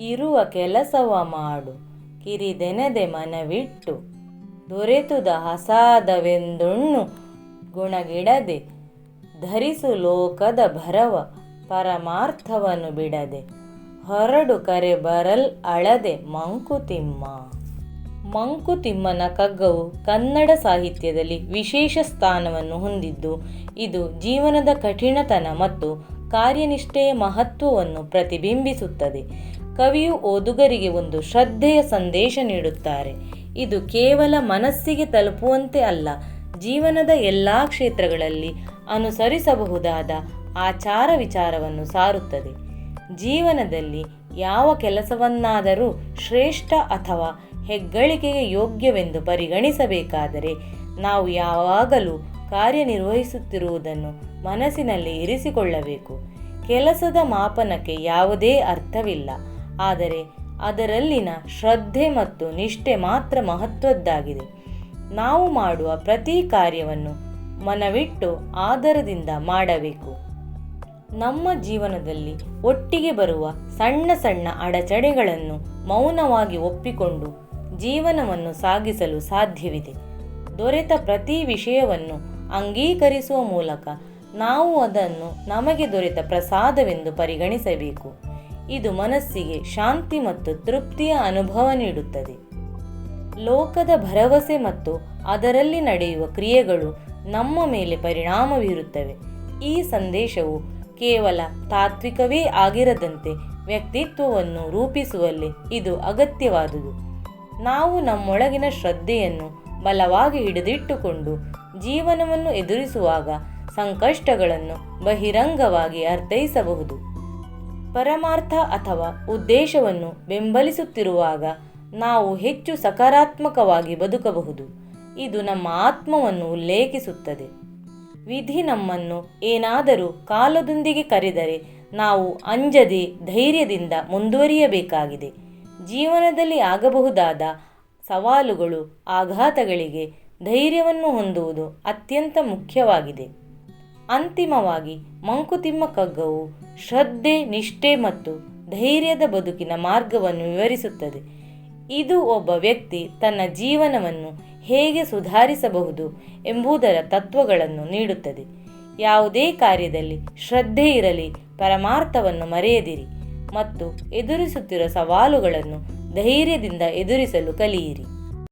ಇರುವ ಕೆಲಸವ ಮಾಡು. ಕಿರಿದೆನೆದೆ ಮನವಿಟ್ಟು. ದೊರೆತುದ ಹಸಾದವೆಂದುಣ್ಣು ಗುಣಗಿಡದೆ. ಧರಿಸು ಲೋಕದ ಭರವ, ಪರಮಾರ್ಥವನ್ನು ಬಿಡದೆ. ಹೊರಡು ಕರೆ ಬರಲ್ ಅಳದೆ ಮಂಕುತಿಮ್ಮ. ಮಂಕುತಿಮ್ಮನ ಕಗ್ಗವು ಕನ್ನಡ ಸಾಹಿತ್ಯದಲ್ಲಿ ವಿಶೇಷ ಸ್ಥಾನವನ್ನು ಹೊಂದಿದ್ದು, ಇದು ಜೀವನದ ಕಠಿಣತನ ಮತ್ತು ಕಾರ್ಯನಿಷ್ಠೆಯ ಮಹತ್ವವನ್ನು ಪ್ರತಿಬಿಂಬಿಸುತ್ತದೆ. ಕವಿಯು ಓದುಗರಿಗೆ ಒಂದು ಶ್ರದ್ಧೆಯ ಸಂದೇಶ ನೀಡುತ್ತಾರೆ. ಇದು ಕೇವಲ ಮನಸ್ಸಿಗೆ ತಲುಪುವಂತೆ ಅಲ್ಲ, ಜೀವನದ ಎಲ್ಲ ಕ್ಷೇತ್ರಗಳಲ್ಲಿ ಅನುಸರಿಸಬಹುದಾದ ಆಚಾರ ವಿಚಾರವನ್ನು ಸಾರುತ್ತದೆ. ಜೀವನದಲ್ಲಿ ಯಾವ ಕೆಲಸವನ್ನಾದರೂ ಶ್ರೇಷ್ಠ ಅಥವಾ ಹೆಗ್ಗಳಿಕೆಗೆ ಯೋಗ್ಯವೆಂದು ಪರಿಗಣಿಸಬೇಕಾದರೆ ನಾವು ಯಾವಾಗಲೂ ಕಾರ್ಯನಿರ್ವಹಿಸುತ್ತಿರುವುದನ್ನು ಮನಸ್ಸಿನಲ್ಲಿ ಇರಿಸಿಕೊಳ್ಳಬೇಕು. ಕೆಲಸದ ಮಾಪನಕ್ಕೆ ಯಾವುದೇ ಅರ್ಥವಿಲ್ಲ. ಆದರೆ ಅದರಲ್ಲಿನ ಶ್ರದ್ಧೆ ಮತ್ತು ನಿಷ್ಠೆ ಮಾತ್ರ ಮಹತ್ವದ್ದಾಗಿದೆ. ನಾವು ಮಾಡುವ ಪ್ರತಿ ಕಾರ್ಯವನ್ನು ಮನವಿಟ್ಟು ಆದರದಿಂದ ಮಾಡಬೇಕು. ನಮ್ಮ ಜೀವನದಲ್ಲಿ ಒಟ್ಟಿಗೆ ಬರುವ ಸಣ್ಣ ಸಣ್ಣ ಅಡಚಣೆಗಳನ್ನು ಮೌನವಾಗಿ ಒಪ್ಪಿಕೊಂಡು ಜೀವನವನ್ನು ಸಾಗಿಸಲು ಸಾಧ್ಯವಿದೆ. ದೊರೆತ ಪ್ರತಿ ವಿಷಯವನ್ನು ಅಂಗೀಕರಿಸುವ ಮೂಲಕ ನಾವು ಅದನ್ನು ನಮಗೆ ದೊರೆತ ಪ್ರಸಾದವೆಂದು ಪರಿಗಣಿಸಬೇಕು. ಇದು ಮನಸ್ಸಿಗೆ ಶಾಂತಿ ಮತ್ತು ತೃಪ್ತಿಯ ಅನುಭವ ನೀಡುತ್ತದೆ. ಲೋಕದ ಭರವಸೆ ಮತ್ತು ಅದರಲ್ಲಿ ನಡೆಯುವ ಕ್ರಿಯೆಗಳು ನಮ್ಮ ಮೇಲೆ ಪರಿಣಾಮ ಬೀರುತ್ತವೆ. ಈ ಸಂದೇಶವು ಕೇವಲ ತಾತ್ವಿಕವೇ ಆಗಿರದಂತೆ ವ್ಯಕ್ತಿತ್ವವನ್ನು ರೂಪಿಸುವಲ್ಲಿ ಇದು ಅಗತ್ಯವಾದುದು. ನಾವು ನಮ್ಮೊಳಗಿನ ಶ್ರದ್ಧೆಯನ್ನು ಬಲವಾಗಿ ಹಿಡಿದಿಟ್ಟುಕೊಂಡು ಜೀವನವನ್ನು ಎದುರಿಸುವಾಗ ಸಂಕಷ್ಟಗಳನ್ನು ಬಹಿರಂಗವಾಗಿ ಅರ್ಥೈಸಬಹುದು. ಪರಮಾರ್ಥ ಅಥವಾ ಉದ್ದೇಶವನ್ನು ಬೆಂಬಲಿಸುತ್ತಿರುವಾಗ ನಾವು ಹೆಚ್ಚು ಸಕಾರಾತ್ಮಕವಾಗಿ ಬದುಕಬಹುದು. ಇದು ನಮ್ಮ ಆತ್ಮವನ್ನು ಉಲ್ಲೇಖಿಸುತ್ತದೆ. ವಿಧಿ ನಮ್ಮನ್ನು ಏನಾದರೂ ಕಾಲದೊಂದಿಗೆ ಕರೆದರೆ ನಾವು ಅಂಜದೆ ಧೈರ್ಯದಿಂದ ಮುಂದುವರಿಯಬೇಕಾಗಿದೆ. ಜೀವನದಲ್ಲಿ ಆಗಬಹುದಾದ ಸವಾಲುಗಳು, ಆಘಾತಗಳಿಗೆ ಧೈರ್ಯವನ್ನು ಹೊಂದುವುದು ಅತ್ಯಂತ ಮುಖ್ಯವಾಗಿದೆ. ಅಂತಿಮವಾಗಿ ಮಂಕುತಿಮ್ಮ ಕಗ್ಗವು ಶ್ರದ್ಧೆ, ನಿಷ್ಠೆ ಮತ್ತು ಧೈರ್ಯದ ಬದುಕಿನ ಮಾರ್ಗವನ್ನು ವಿವರಿಸುತ್ತದೆ. ಇದು ಒಬ್ಬ ವ್ಯಕ್ತಿ ತನ್ನ ಜೀವನವನ್ನು ಹೇಗೆ ಸುಧಾರಿಸಬಹುದು ಎಂಬುದರ ತತ್ವಗಳನ್ನು ನೀಡುತ್ತದೆ. ಯಾವುದೇ ಕಾರ್ಯದಲ್ಲಿ ಶ್ರದ್ಧೆ ಇರಲಿ, ಪರಮಾರ್ಥವನ್ನು ಮರೆಯದಿರಿ ಮತ್ತು ಎದುರಿಸುತ್ತಿರುವ ಸವಾಲುಗಳನ್ನು ಧೈರ್ಯದಿಂದ ಎದುರಿಸಲು ಕಲಿಯಿರಿ.